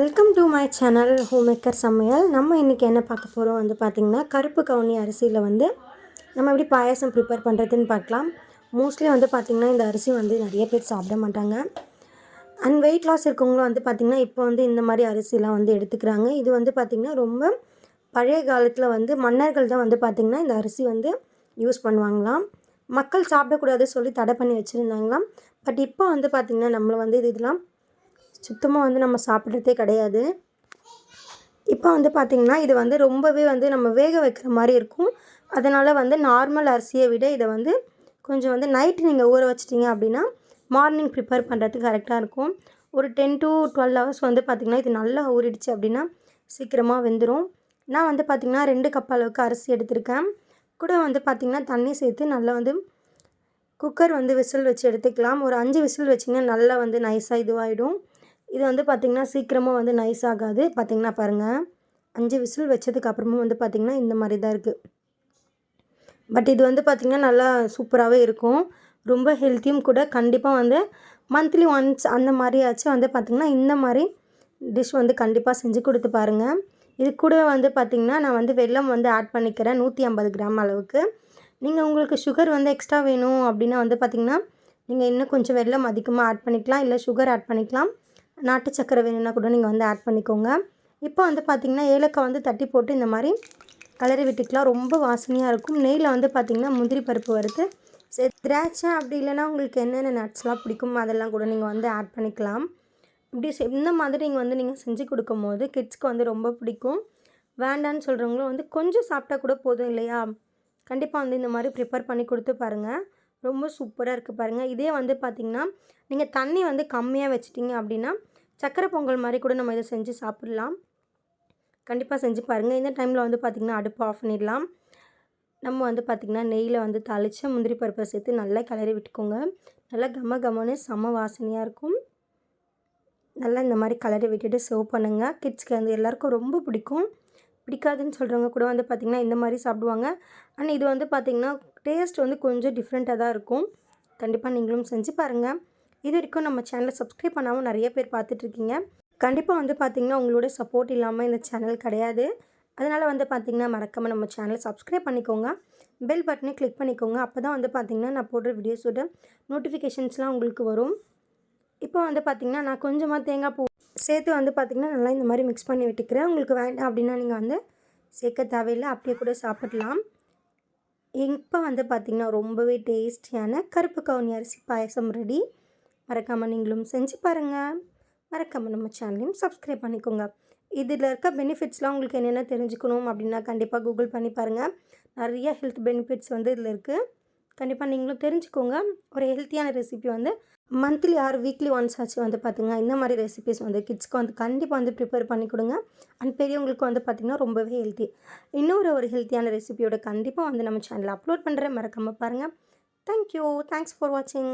Welcome to my channel home maker சமையல் நம்ம இன்றைக்கி என்ன பார்க்க போகிறோம் வந்து பார்த்திங்கன்னா கருப்பு கவுனி அரிசியில் வந்து நம்ம எப்படி பாயாசம் ப்ரிப்பேர் பண்ணுறதுன்னு பார்க்கலாம். மோஸ்ட்லி வந்து பார்த்திங்கன்னா இந்த அரிசி வந்து நிறைய பேர் சாப்பிட மாட்டாங்க. அண்ட் வெயிட் லாஸ் இருக்கவங்களும் வந்து பார்த்திங்கன்னா இப்போ வந்து இந்த மாதிரி அரிசிலாம் வந்து எடுத்துக்கிறாங்க. இது வந்து பார்த்திங்கன்னா ரொம்ப பழைய காலத்தில் வந்து மன்னர்கள் தான் வந்து பார்த்திங்கன்னா இந்த அரிசி வந்து யூஸ் பண்ணுவாங்களாம். மக்கள் சாப்பிடக்கூடாது சொல்லி தடை பண்ணி வச்சுருந்தாங்களாம். பட் இப்போ வந்து பார்த்திங்கன்னா நம்மளை வந்து இது இதெல்லாம் சுத்தமாக வந்து நம்ம சாப்பிட்றதே கிடையாது. இப்போ வந்து பார்த்திங்கன்னா இது வந்து ரொம்பவே வந்து நம்ம வேக வைக்கிற மாதிரி இருக்கும். அதனால் வந்து நார்மல் அரிசியை விட இதை வந்து கொஞ்சம் வந்து நைட்டு நீங்கள் ஊற வச்சிட்டிங்க அப்படின்னா மார்னிங் ப்ரிப்பேர் பண்ணுறதுக்கு கரெக்டாக இருக்கும். ஒரு டென் டு டுவெல் ஹவர்ஸ் வந்து பார்த்திங்கன்னா இது நல்லா ஊறிடுச்சு அப்படின்னா சீக்கிரமாக வெந்துடும் நான் வந்து பார்த்திங்கன்னா ரெண்டு கப் அளவுக்கு அரிசி எடுத்திருக்கேன். கூட வந்து பார்த்திங்கன்னா தண்ணி சேர்த்து நல்லா வந்து குக்கர் வந்து விசில் வச்சு எடுத்துக்கலாம். ஒரு அஞ்சு விசில் வச்சிங்கன்னா நல்லா வந்து நைஸாக இதுவாகிடும் இது வந்து பார்த்திங்கன்னா சீக்கிரமாக வந்து நைஸ் ஆகாது. பார்த்திங்கன்னா பாருங்கள் அஞ்சு விசில் வச்சதுக்கு அப்புறமும் வந்து பார்த்திங்கன்னா இந்த மாதிரி தான் இருக்குது பட் இது வந்து பார்த்திங்கன்னா நல்லா சூப்பராகவே இருக்கும். ரொம்ப ஹெல்த்தியும் கூட கண்டிப்பாக வந்து மந்த்லி ஒன்ஸ் அந்த மாதிரியாச்சும் வந்து பார்த்திங்கன்னா இந்த மாதிரி டிஷ் வந்து கண்டிப்பாக செஞ்சு கொடுத்து பாருங்கள் இது கூட வந்து பார்த்திங்கன்னா நான் வந்து வெல்லம் வந்து ஆட் பண்ணிக்கிறேன். நூற்றி ஐம்பது கிராம் அளவுக்கு. நீங்கள் உங்களுக்கு சுகர் வந்து எக்ஸ்ட்ரா வேணும் அப்படின்னா வந்து பார்த்திங்கன்னா நீங்கள் இன்னும் கொஞ்சம் வெல்லம் அதிகமாக ஆட் பண்ணிக்கலாம். இல்லை சுகர் ஆட் பண்ணிக்கலாம். நாட்டு சக்கரை வேணும்னா கூட நீங்கள் வந்து ஆட் பண்ணிக்கோங்க. இப்போ வந்து பார்த்திங்கன்னா ஏலக்காய் வந்து தட்டி போட்டு இந்த மாதிரி கலரி விட்டுக்கலாம். ரொம்ப வாசனையாக இருக்கும். நெய்யில் வந்து பார்த்திங்கன்னா முந்திரி பருப்பு வறுத்து சரி திராட்சை அப்படி இல்லைன்னா உங்களுக்கு என்னென்ன நட்ஸ்லாம் பிடிக்கும் அதெல்லாம் கூட நீங்கள் வந்து ஆட் பண்ணிக்கலாம். இப்படி செ- இந்த மாதிரி நீங்கள் வந்து நீங்கள் செஞ்சு கொடுக்கும் போது கிட்ஸ்க்கு வந்து ரொம்ப பிடிக்கும். வேண்டான்னு சொல்கிறவங்களும் வந்து கொஞ்சம் சாப்பிட்டா கூட போதும் இல்லையா? கண்டிப்பாக வந்து இந்த மாதிரி ப்ரிப்பேர் பண்ணி கொடுத்து பாருங்கள் ரொம்ப சூப்பராக இருக்குது பாருங்கள் இதே வந்து பார்த்திங்கன்னா நீங்கள் தண்ணி வந்து கம்மியாக வச்சிட்டிங்க அப்படின்னா சக்கரை பொங்கல் மாதிரி கூட நம்ம இதை செஞ்சு சாப்பிட்லாம். கண்டிப்பாக செஞ்சு பாருங்கள் இந்த டைமில் வந்து பார்த்திங்கன்னா அடுப்பு ஆஃப் பண்ணிடலாம். நம்ம வந்து பார்த்திங்கன்னா நெய்யில் வந்து தாளித்து முந்திரி பருப்பை சேர்த்து நல்லா கிளறி விட்டுக்கோங்க. நல்லா கம கமன்னு செம வாசனையாக இருக்கும். நல்லா இந்த மாதிரி கலரி விட்டுட்டு சர்வ் பண்ணுங்கள் கிட்ஸ்க்கு வந்து எல்லாேருக்கும் ரொம்ப பிடிக்கும். பிடிக்காதுன்னு சொல்கிறவங்க கூட வந்து பார்த்திங்கன்னா இந்த மாதிரி சாப்பிடுவாங்க. அண்ட் இது வந்து பார்த்திங்கன்னா டேஸ்ட் வந்து கொஞ்சம் டிஃப்ரெண்ட்டாக தான் இருக்கும். கண்டிப்பாக நீங்களும் செஞ்சு பாருங்கள் இது வரைக்கும் நம்ம சேனலை சப்ஸ்கிரைப் பண்ணாமல் நிறைய பேர் பார்த்துட்ருக்கீங்க. கண்டிப்பாக வந்து பார்த்திங்கன்னா உங்களோட சப்போர்ட் இல்லாமல் இந்த சேனல் கிடையாது. அதனால் வந்து பார்த்திங்கன்னா மறக்காமல் நம்ம சேனலை சப்ஸ்கிரைப் பண்ணிக்கோங்க. பெல் பட்டனை கிளிக் பண்ணிக்கோங்க. அப்போ தான் வந்து பார்த்திங்கன்னா நான் போடுற வீடியோஸோட நோட்டிஃபிகேஷன்ஸ்லாம் உங்களுக்கு வரும். இப்போ வந்து பார்த்திங்கன்னா நான் கொஞ்சமாக தேங்காய் பூ சேர்த்து வந்து பார்த்திங்கன்னா நல்லா இந்த மாதிரி மிக்ஸ் பண்ணி விட்டுக்கிறேன். உங்களுக்கு வேண்டாம் அப்படின்னா நீங்கள் வந்து சேர்க்க தேவையில்லை. அப்படியே கூட சாப்பிடலாம். இப்போ வந்து பார்த்திங்கன்னா ரொம்பவே டேஸ்டியான கருப்பு கவுனி அரிசி பாயசம் ரெடி மறக்காமல் நீங்களும் செஞ்சு பாருங்கள் மறக்காமல் நம்ம சேனலையும் சப்ஸ்கிரைப் பண்ணிக்கோங்க. இதில் இருக்க பெனிஃபிட்ஸ்லாம் உங்களுக்கு என்னென்ன தெரிஞ்சுக்கணும் அப்படின்னா கண்டிப்பாக கூகுள் பண்ணி பாருங்கள் நிறைய ஹெல்த் பெனிஃபிட்ஸ் வந்து இதில் இருக்குது கண்டிப்பாக நீங்களும் தெரிஞ்சுக்கோங்க. ஒரு ஹெல்த்தியான ரெசிபி வந்து மந்த்லி ஆர் வீக்லி ஒன்ஸ் ஆச்சு வந்து பார்த்திங்கன்னா இந்த மாதிரி ரெசிபிஸ் வந்து கிட்ஸ்க்கு வந்து கண்டிப்பாக வந்து ப்ரிப்பேர் பண்ணி கொடுங்க. அண்ட் பெரியவங்களுக்கு வந்து பார்த்திங்கன்னா ரொம்பவே ஹெல்த்தி இன்னொரு ஒரு ஹெல்த்தியான ரெசிபியோட கண்டிப்பாக வந்து நம்ம சேனலில் அப்லோட் பண்ணுறேன் மறக்காமல் பாருங்கள் தேங்க்யூ தேங்க்ஸ் ஃபார் வாட்சிங்